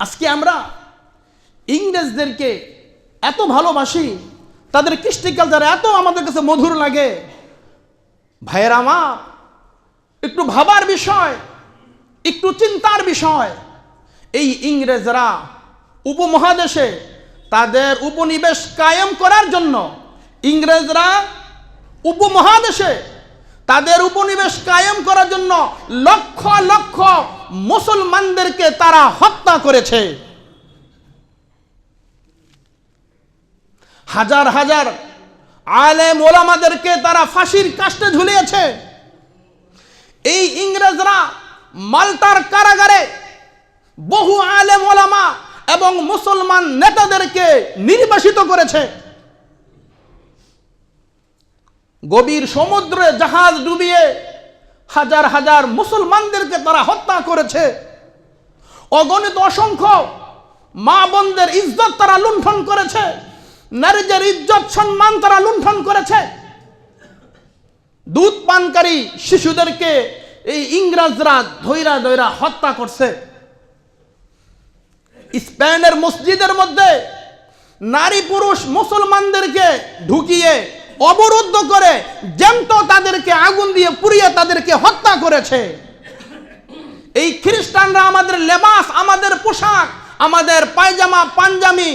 আজকে আমরা ইংরেজদেরকে এত ভালোবাসি, তাদের কৃষ্টি কালচার এত আমাদের কাছে মধুর লাগে। ভাইয়ের আমার, একটু ভাবার বিষয়, একটু চিন্তার বিষয়, এই ইংরেজরা উপমহাদেশে তাদের উপনিবেশ কায়েম করার জন্য ইংরেজরা উপমহাদেশে তাদের উপনিবেশ কায়েম করার জন্য লক্ষ লক্ষ মুসলমানদেরকে তারা হত্যা করেছে। হাজার হাজার আলেম ওলামাদেরকে তারা ফাঁসির কাষ্টে ঝুলিয়েছে। এই ইংরেজরা মালতার কারাগারে বহু আলেম ওলামা এবং মুসলমান নেতাদেরকে নির্বাসিত করেছে। গভীর সমুদ্রে জাহাজ ডুবিয়ে হাজার হাজার মুসলমানদেরকে তারা হত্যা করেছে। অগণিত অসংখ্য মা বোনদের ইজ্জত তারা লুণ্ঠন করেছে। নারীদের ইজ্জত সম্মান তারা লুণ্ঠন করেছে। দুধ পানকারী শিশুদেরকে এই ইংরেজরা ধৈরা ধৈরা হত্যা করছে। স্পেনের মসজিদের মধ্যে নারী পুরুষ মুসলমানদেরকে ঢুকিয়ে অবরুদ্ধ করে জ্যান্ত তাদেরকে আগুন দিয়ে পুড়িয়ে তাদেরকে হত্যা করেছে। এই খ্রিস্টানরা আমাদের লেবাস, আমাদের পোশাক, আমাদের পায়জামা, পাঞ্জামি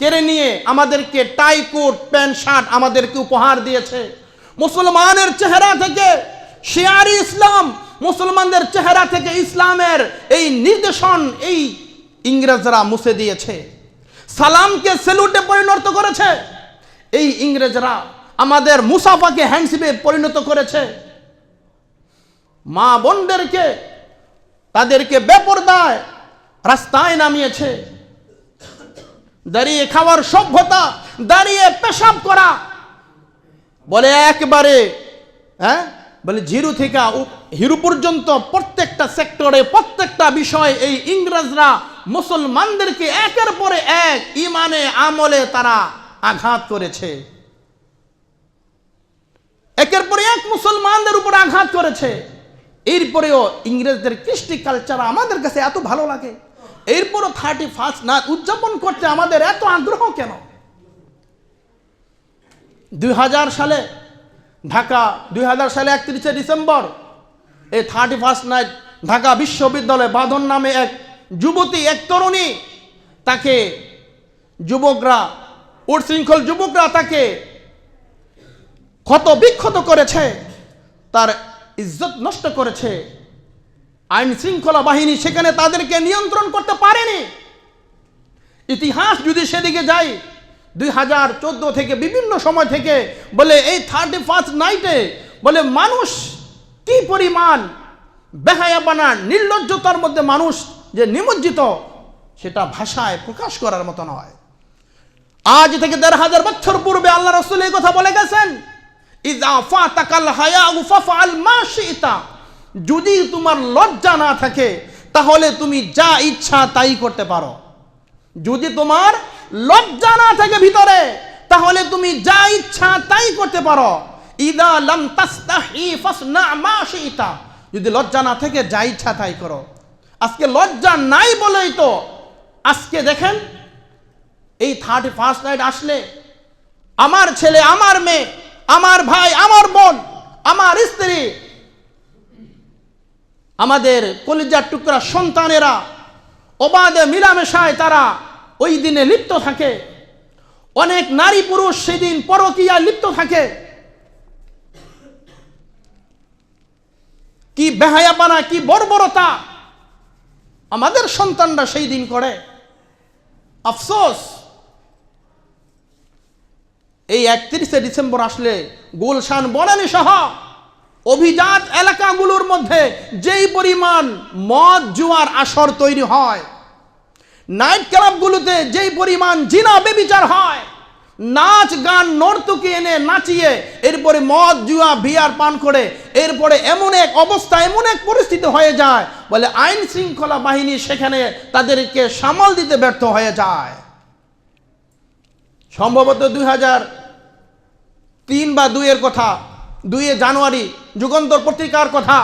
কেড়ে নিয়ে আমাদেরকে টাই কোট, প্যান্ট, শার্ট আমাদেরকে উপহার দিয়েছে। মুসলমানের চেহারা থেকে শেয়ারি ইসলাম, মুসলমানদের চেহারা থেকে ইসলামের এই নির্দেশন এই ইংরেজরা মুছে দিয়েছে। সালামকে সেলুটে পরিণত করেছে। এই ইংরেজরা আমাদের মুসাফাকে হ্যান্ডশিপে পরিণত করেছে। মা বোনদেরকে, তাদেরকে বেপরদায় রাস্তায় নামিয়েছে। দাঁড়িয়ে খাওয়ার সভ্যতা, দাঁড়িয়ে পেশাব করা। বলে একবারে হ্যাঁ? বলে জিরো থেকে হিরু পর্যন্ত প্রত্যেকটা সেক্টরে, প্রত্যেকটা বিষয় এই ইংরেজরা, মুসলমানদেরকে একের পরে এক ইমানে আমলে তারা আঘাত করেছে। একের পরে এক মুসলমানদের উপর আঘাত করেছে। এরপরেও ইংরেজদের কৃষ্টি কালচার আমাদের কাছে এত ভালো লাগে। এরপরও থার্টি ফার্স্ট না, উদযাপন করতে আমাদের এত আগ্রহ কেন? দুই হাজার সালে, ঢাকা, দুই হাজার সালে একত্রিশে ডিসেম্বর, এই থার্টি ফার্স্ট নাইট ঢাকা বিশ্ববিদ্যালয়ে বাঁধন নামে এক যুবতী, এক তরুণী, তাকে যুবকরা উৎশৃঙ্খল যুবকরা তাকে ক্ষত বিক্ষত করেছে, তার ইজ্জত নষ্ট করেছে। আইন শৃঙ্খলা বাহিনী সেখানে তাদেরকে নিয়ন্ত্রণ করতে পারেনি। ইতিহাস যদি সেদিকে যাই দুই হাজার চোদ্দ থেকে বিভিন্ন সময় থেকে বলে এই থার্টি ফার্স্ট নাইটে বলে মানুষ কি পরিমাণ বেহায়াবানা নির্লজ্জতার মধ্যে মানুষ যে নিমজ্জিত, সেটা ভাষায় প্রকাশ করার মতো নয়। আজ থেকে দেড় হাজার বছর পূর্বে আল্লাহ রসুল এই কথা বলে গেছেন যদি তোমার লজ্জা না থাকে, তাহলে তুমি যা ইচ্ছা তাই করতে পারো। যদি তোমার লজ্জা না থাকে ভিতরে, তাহলে তুমি যা ইচ্ছা তাই করতে পারো। ইদা লাম শিতা। যদি লজ্জা না থাকে, যা ইচ্ছা তাই করো। আজকে লজ্জা নাই বলেই তো আজকে দেখেন, এই থার্টি ফার্স্ট নাইট আসলে আমার ছেলে, আমার মেয়ে আমার ভাই, আমার বোন, আমার স্ত্রী, আমাদের কলিজার টুকরা সন্তানেরা, অবাধে মিলামেশায় তারা ওই দিনে লিপ্ত থাকে। অনেক নারী পুরুষ সেদিন পরকীয়ায় লিপ্ত থাকে। কি বেহায়াপানা, কি বর্বরতা আমাদের সন্তানরা সেই দিন করে। আফসোস এই একত্রিশে ডিসেম্বর আসলে গুলশান, বনানী সহ অভিজাত এলাকাগুলোর মধ্যে যেই পরিমাণ মদ জুয়ার আসর তৈরি হয়, নাইট ক্লাবগুলোতে যেই পরিমাণ জিনা বেবিচার হয়, নাচ গান নর্তকী এনে নাচিয়ে এরপরে মদ জুয়া, বিয়ার পান করে এরপরে এমন এক অবস্থা, এমন এক পরিস্থিতি হয়ে যায় বলে আইন শৃঙ্খলা বাহিনী সেখানে তাদেরকে সামাল দিতে ব্যর্থ হয়ে যায়। সম্ভবত দুই হাজার তিন বা দুইয়ের কথা, দুইয়ে জানুয়ারি, যুগান্তর পত্রিকার কথা।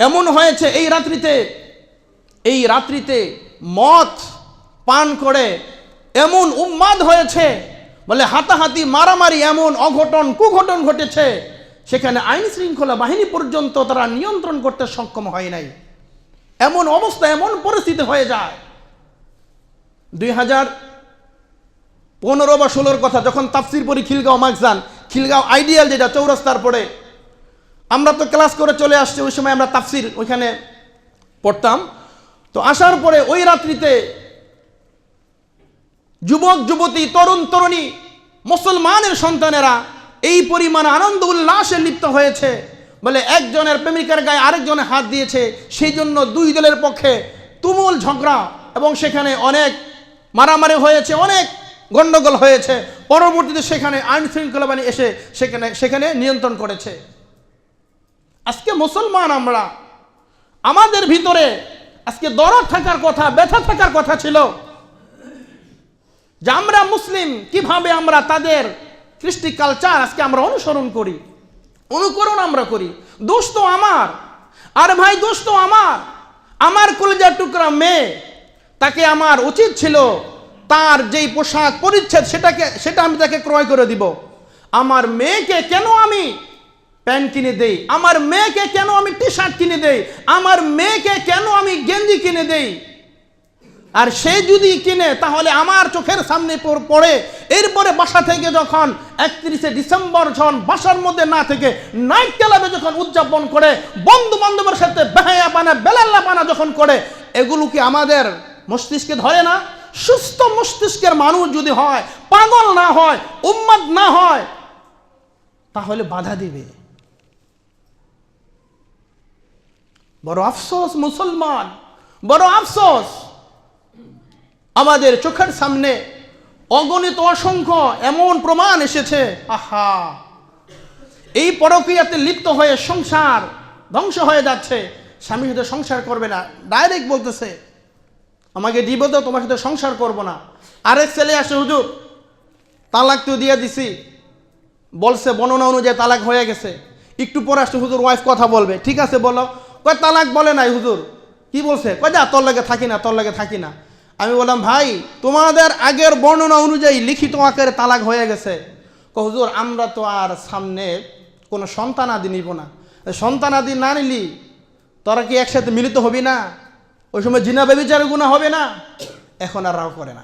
এমন হয়েছে এই রাত্রিতে এই রাত্রিতে মদ পান করে এমন উন্মাদ হয়েছে, বলে হাতাহাতি, মারামারি, এমন অঘটন, কুঘটন ঘটেছে, সেখানে আইন শৃঙ্খলা বাহিনী পর্যন্ত তারা নিয়ন্ত্রণ করতে সক্ষম হয় নাই। এমন অবস্থা, এমন পরিস্থিতি হয়ে যায়। দুই হাজার পনেরো বা ষোলোর কথা, যখন তাফসির পড়ি খিলগাঁও মাকজান খিলগাঁও আইডিয়াল যেটা, চৌরাস্তার পড়ে আমরা তো ক্লাস করে চলে আসছি, ওই সময় আমরা তাফসির ওইখানে পড়তাম। তো আসার পরে ওই রাত্রিতে যুবক, যুবতী, তরুণ, তরুণী, মুসলমানের সন্তানেরা এই পরিমাণ আনন্দ, উল্লাসে লিপ্ত হয়েছে। বলে একজনের প্রেমিকার গায়ে আরেকজনে হাত দিয়েছে, সেই জন্য দুই দলের পক্ষে তুমুল ঝগড়া এবং সেখানে অনেক মারামারি হয়েছে, অনেক গণ্ডগোল হয়েছে। পরবর্তীতে সেখানে আইন শৃঙ্খলা বাহিনী এসে সেখানে সেখানে নিয়ন্ত্রণ করেছে। আজকে মুসলমান আমরা, আমাদের ভিতরে আজকে দরদ থাকার কথা, ব্যথা থাকার কথা ছিল যে আমরা মুসলিম, কীভাবে আমরা তাদের কৃষ্টি কালচার আজকে আমরা অনুসরণ করি, অনুকরণ আমরা করি। দোষ তো আমার। আর ভাই, দোষ তো আমার। আমার কলেজার টুকরা মেয়ে, তাকে আমার উচিত ছিল তার যেই পোশাক পরিচ্ছেদ, সেটাকে, সেটা আমি তাকে ক্রয় করে দিব। আমার মেয়েকে কেন আমি প্যান্ট কিনে দেই? আমার মেয়েকে কেন আমি টি শার্ট কিনে দেই? আমার মেয়েকে কেন আমি গেঞ্জি কিনে দেই? আর সে যদি কিনে, তাহলে আমার চোখের সামনে পড়ে। এরপরে বাসা থেকে যখন একত্রিশে ডিসেম্বর যখন বাসার মধ্যে না থেকে নাইট ক্লাবে যখন উদযাপন করে বন্ধু বান্ধবের সাথে বেহায়া পানা বেলাল্লা পানা যখন করে, এগুলো কি আমাদের মস্তিষ্কে ধরে না? সুস্থ মস্তিষ্কের মানুষ যদি হয়, পাগল না হয় উম্মাদ না হয়, তাহলে বাধা দিবে। বড় আফসোস মুসলমান, বড় আফসোস। আমাদের চোখের সামনে অগণিত অসংখ্য এমন প্রমাণ এসেছে। আহা! এই পরকীয়াতে লিপ্ত হয়ে সংসার ধ্বংস হয়ে যাচ্ছে। স্বামী সংসার করবে না। ডাইরেক্ট বলতেছে আমাকে দিব তো তোমার সাথে সংসার করব না। আরেক ছেলে আসে, হুজুর, তালাক তো দিয়ে দিছি। বলছে বর্ণনা অনুযায়ী তালাক হয়ে গেছে। একটু পরে আসছে হুজুর ওয়াইফ কথা বলবে। ঠিক আছে, বলো। কয়, তালাক বলে নাই হুজুর। কি বলছে? কয়, যা, তোর লাগে থাকি না, তোর লাগে থাকি না। আমি বললাম, ভাই, তোমাদের আগের বর্ণনা অনুযায়ী লিখিত আকারে তালাক হয়ে গেছে। ক হুজুর, আমরা তো আর সামনে কোনো সন্তান আদি নিব না। সন্তান আদি না নিলি, তোরা কি একসাথে মিলিত হবি না? ওই সময় জিনা বেবিচার গুণা হবে না। এখন আর রাও করে না।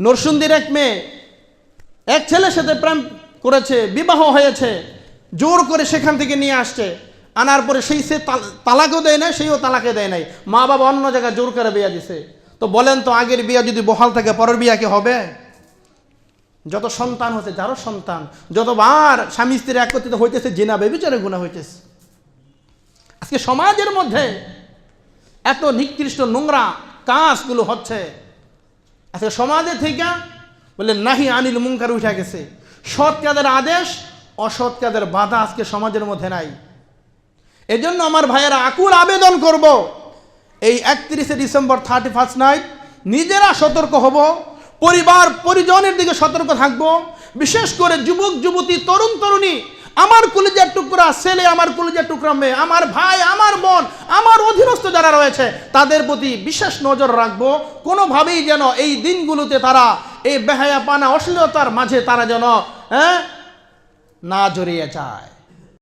নরসুন্দির এক মেয়ে, এক ছেলের সাথে প্রেম করেছে, বিবাহ হয়েছে, জোর করে সেখান থেকে নিয়ে আসছে। আনার পরে সেই সে তাল- তালাকও দেয় নাই সেইও তালাকে দেয় নাই। মা বাবা অন্য জায়গায় জোর করে বিয়া দিছে। তো বলেন তো, আগের বিয়া যদি বহাল থাকে, পরের বিয়া কি হবে? যত সন্তান হচ্ছে যারও সন্তান, যতবার স্বামী স্ত্রী একত্রিত হইতেছে, জেনা বেবিচারে গুণা হইতেছে। আজকে সমাজের মধ্যে এত নিকৃষ্ট নোংরা কাজগুলো হচ্ছে। আজকে সমাজে থেকে বলে নাহি আনিল মুঙ্কার উঠে গেছে। সৎ কাদের আদেশ, অসৎ কাদের বাধা আজকে সমাজের মধ্যে নাই। এজন্য আমার ভাইয়েরা আকুল আবেদন করব, এই একত্রিশে ডিসেম্বর থার্টি ফার্স্ট নাইট নিজেরা সতর্ক হব, পরিবার, পরিজনের দিকে সতর্ক থাকব, বিশেষ করে যুবক, যুবতী, তরুণ, তরুণী আমার কলিজার টুকরা ছেলে, আমার কলিজার টুকরা মেয়ে, আমার ভাই, আমার বোন, আমার অধীনস্থ যারা রয়েছে, তাদের প্রতি বিশেষ নজর রাখব। কোনোভাবেই যেন এই দিনগুলোতে তারা এই বেহায়া পানা অশ্লীলতার মাঝে তারা যেন হ্যাঁ না জড়িয়ে যায়।